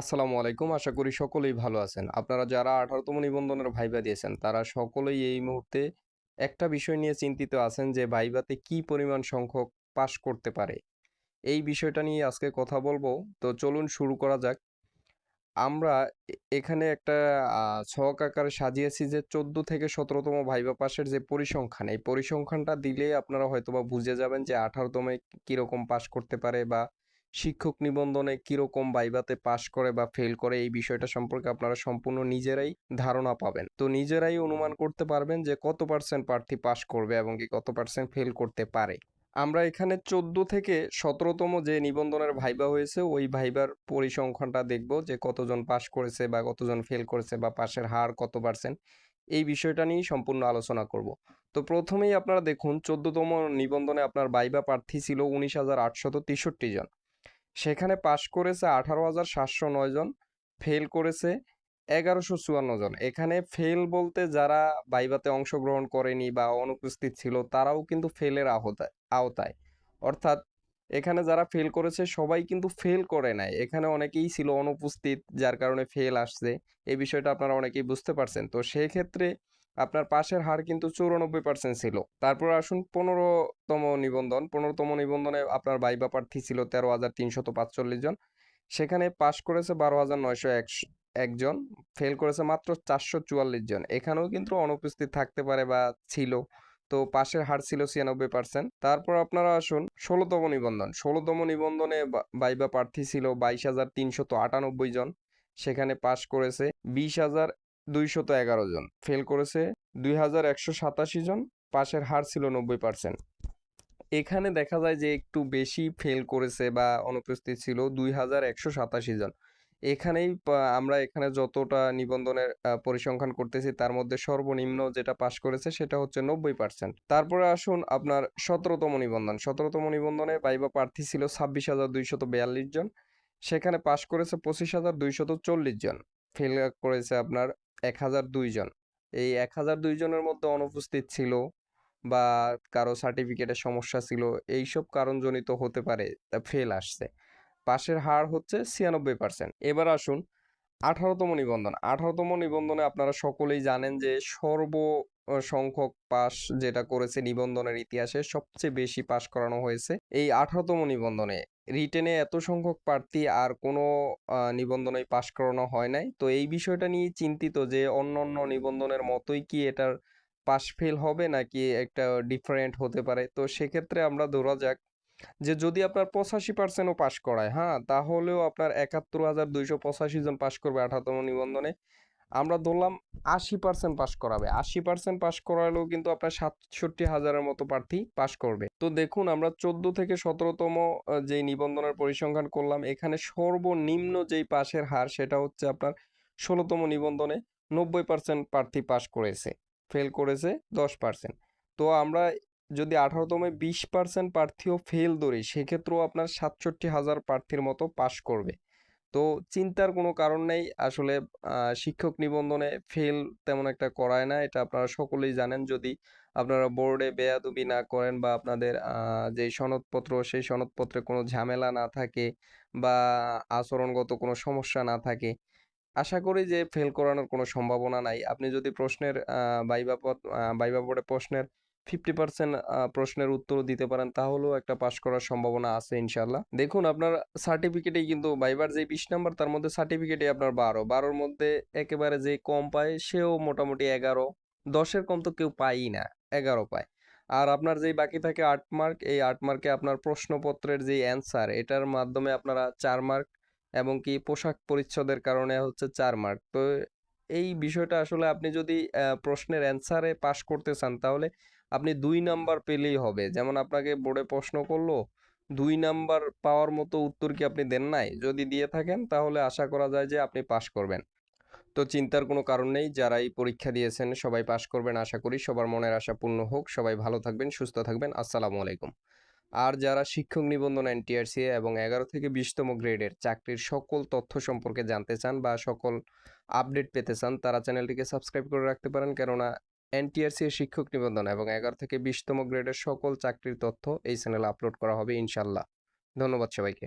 আসসালামু আলাইকুম। আশা করি সকলেই ভালো আছেন। আপনারা যারা আঠারোতম নিবন্ধনের ভাইবা দিয়েছেন, তারা সকলেই এই মুহূর্তে একটা বিষয় নিয়ে চিন্তিত আছেন যে, ভাইবাতে কি পরিমাণ সংখ্যক পাশ করতে পারে? এই বিষয়টা নিয়ে আজকে কথা বলব। তো চলুন শুরু করা যাক। আমরা এখানে একটা ছক আকারে সাজিয়েছি যে, চোদ্দ থেকে সতেরোতম ভাইবা পাশের যে পরিসংখ্যান, এই পরিসংখ্যানটা দিলে আপনারা হয়তোবা বুঝে যাবেন যে, আঠারোতমে কীরকম পাশ করতে পারে বা শিক্ষক নিবন্ধনে কীরকম ভাইবাতে পাশ করে বা ফেল করে এই বিষয়টা সম্পর্কে আপনারা সম্পূর্ণ নিজেরাই ধারণা পাবেন। তো নিজেরাই অনুমান করতে পারবেন যে কত পার্সেন্ট প্রার্থী পাশ করবে এবং কি কত পার্সেন্ট ফেল করতে পারে। আমরা এখানে চোদ্দ থেকে সতেরোতম যে নিবন্ধনের ভাইবা হয়েছে, ওই ভাইবার পরিসংখ্যানটা দেখব যে কতজন পাশ করেছে বা কতজন ফেল করেছে বা পাশের হার কত পার্সেন্ট এই বিষয়টা নিয়েই সম্পূর্ণ আলোচনা করব। তো প্রথমেই আপনারা দেখুন, চোদ্দতম নিবন্ধনে আপনার ভাইবা প্রার্থী ছিল উনিশ হাজার আটশত তেষট্টি জন। সেখানে পাশ করেছে আঠারো হাজার সাতশো নয় জন, ফেল করেছে এগারোশো চুয়ান্ন জন। এখানে ফেল বলতে যারা বাইবাতে অংশগ্রহণ করেনি বা অনুপস্থিত ছিল, তারাও কিন্তু ফেলের আওতায় আওতায়। অর্থাৎ এখানে যারা ফেল করেছে, সবাই কিন্তু ফেল করে নাই। এখানে অনেকেই ছিল অনুপস্থিত, যার কারণে ফেল আসছে। এই বিষয়টা আপনারা অনেকেই বুঝতে পারছেন। তো সেই ক্ষেত্রে আপনার পাশের হার কিন্তু চৌরানব্বই পার্সেন্ট ছিল। তারপর আসুন পনেরোতম নিবন্ধন। পনেরোতম নিবন্ধনে আপনার বাইবা প্রার্থী ছিল তেরো হাজার তিনশত পাঁচচল্লিশ জন। সেখানে পাশ করেছে বারো হাজার নয়শো একজন। ফেল করেছে মাত্র চারশো চুয়াল্লিশ জন। এখানেও কিন্তু অনুপস্থিত থাকতে পারে বা ছিল। তো পাশের হার ছিল ছিয়ানব্বই পার্সেন্ট তারপর আপনারা আসুন ষোলোতম নিবন্ধন। ষোলোতম নিবন্ধনে বাইবা প্রার্থী ছিল বাইশ হাজার তিনশত আটানব্বই জন। সেখানে পাশ করেছে বিশ হাজার দুইশত এগারো জন। ফেল করেছে দুই হাজার একশো সাতাশি জন, পাশের হার ছিল নব্বই পার্সেন্ট। এখানে দেখা যায় যে একটু বেশি ফেল করেছে বা অনুপস্থিত ছিল দুই হাজার একশো সাতাশি জন। এখানেই আমরা এখানে যতটা নিবন্ধনের পরিসংখ্যান করতেছি, তার মধ্যে সর্বনিম্ন যেটা পাশ করেছে সেটা হচ্ছে নব্বই পার্সেন্ট। তারপরে আসুন আপনার সতেরোতম নিবন্ধন। সতেরোতম নিবন্ধনে বাইবা প্রার্থী ছিল ছাব্বিশ হাজার দুইশত বিয়াল্লিশ জন। সেখানে পাশ করেছে পঁচিশ হাজার দুইশত চল্লিশ জন। ফেল করেছে আপনার এক হাজার দুইজন এই এক হাজার দুইজনের মধ্যে অনুপস্থিত ছিল বা কারও সার্টিফিকেটের সমস্যা ছিল, এইসব কারণজনিত হতে পারে, তা ফেল আসছে। পাশের হার হচ্ছে ছিয়ানব্বই পার্সেন্ট এবার আসুন, আঠারোতম নিবন্ধন। আঠারোতম নিবন্ধনে আপনারা সকলেই জানেন যে সর্ব সংখ্যক পাস যেটা করেছে নিবন্ধনের ইতিহাসে সবচেয়ে বেশি পাস করানো হয়েছে। এই আঠারোতম নিবন্ধনে রিটেনে এত সংখ্যক প্রার্থী আর কোনো আহ, নিবন্ধনেই পাস করানো হয় নাই। তো এই বিষয়টা নিয়ে চিন্তিত যে অন্য অন্য নিবন্ধনের মতোই কি এটার পাস ফেল হবে নাকি একটা ডিফারেন্ট হতে পারে। তো সেক্ষেত্রে আমরা ধরা যাক যে যদি আপনার পঁচাশি পার্সেন্টও পাশ করায় হ্যাঁ তাহলেও আপনার একাত্তর হাজার দুইশো পঁচাশি জন পাশ করবে আঠারোতম নিবন্ধনে। আমরা ধরলাম আশি পার্সেন্ট পাশ করাবে। আশি পার্সেন্ট পাশ করালেও কিন্তু আপনার সাতষট্টি হাজারের মতো প্রার্থী পাশ করবে। তো দেখুন, আমরা চোদ্দ থেকে সতেরোতম যে নিবন্ধনের পরিসংখ্যান করলাম, এখানে সর্বনিম্ন যেই পাশের হার, সেটা হচ্ছে আপনার ষোলোতম নিবন্ধনে নব্বই পার্সেন্ট প্রার্থী পাশ করেছে। ফেল করেছে দশ পার্সেন্ট তো আমরা যদি আঠারোতমে বিশ পার্সেন্ট প্রার্থীও ফেল ধরি, সেক্ষেত্রেও আপনার সাতষট্টি হাজার প্রার্থীর মতো পাশ করবে। তো চিন্তার কোনো কারণ নেই। আসলে শিক্ষক নিবন্ধনে ফেল তেমন একটা করায় না এটা আপনারা সকলেই জানেন। যদি আপনারা বোর্ডে বেয়াদবি না করেন বা আপনাদের যে সনদপত্র সেই সনদপত্রে কোনো ঝামেলা না থাকে বা আচরণগত কোনো সমস্যা না থাকে আশা করি যে ফেল করানোর কোনো সম্ভাবনা নাই। আপনি যদি প্রশ্নের আহ, ভাইবা বোর্ডে প্রশ্নের ফিফটি পার্সেন্ট প্রশ্নের উত্তর দিতে পারেন, তাহলেও একটা পাশ করার সম্ভাবনা আছে ইনশাল্লাহ দেখুন, আপনার সার্টিফিকেটেই কিন্তু ভাইবার যে বিশ নাম্বার, তার মধ্যে সার্টিফিকেটে আপনার বারো। বারোর মধ্যে একেবারে যে কম পায়, সেও মোটামুটি এগারো। দশের কম তো কেউ পায়ই না, এগারো পায়। আর আপনার যেই বাকি থাকে আট মার্ক এই আট মার্কে আপনার প্রশ্নপত্রের যে অ্যান্সার এটার মাধ্যমে আপনারা চার মার্ক এবং কি পোশাক পরিচ্ছদের কারণে হচ্ছে চার মার্ক তো এই বিষয়টা আসলে আপনি যদি আহ, প্রশ্নের অ্যান্সারে পাশ করতে চান তাহলে আপনি দুই নাম্বার পেলেই হবে। যেমন আপনাকে বোর্ডে প্রশ্ন করল দুই নাম্বার পাওয়ার মতো উত্তর কি আপনি দেন নাই? যদি দিয়ে থাকেন তাহলে আশা করা যায় যে আপনি পাশ করবেন। তো চিন্তার কোনো কারণ নেই যারা এই পরীক্ষা দিয়েছেন সবাই পাশ করবেন আশা করি সবার মনের আশা পূর্ণ হোক। সবাই ভালো থাকবেন সুস্থ থাকবেন। আসসালামু আলাইকুম। আর যারা শিক্ষক নিবন্ধন এনটিআরসি এবং এগারো থেকে বিশতম গ্রেডের চাকরির সকল তথ্য সম্পর্কে জানতে চান বা সকল আপডেট পেতে চান, তারা চ্যানেলটিকে সাবস্ক্রাইব করে রাখতে পারেন। কেননা এনটিআরসি এর শিক্ষক নিবন্ধন এবং এগারো থেকে বিশতম গ্রেডের সকল চাকরির তথ্য এই চ্যানেলে আপলোড করা হবে ইনশাল্লাহ। ধন্যবাদ সবাইকে।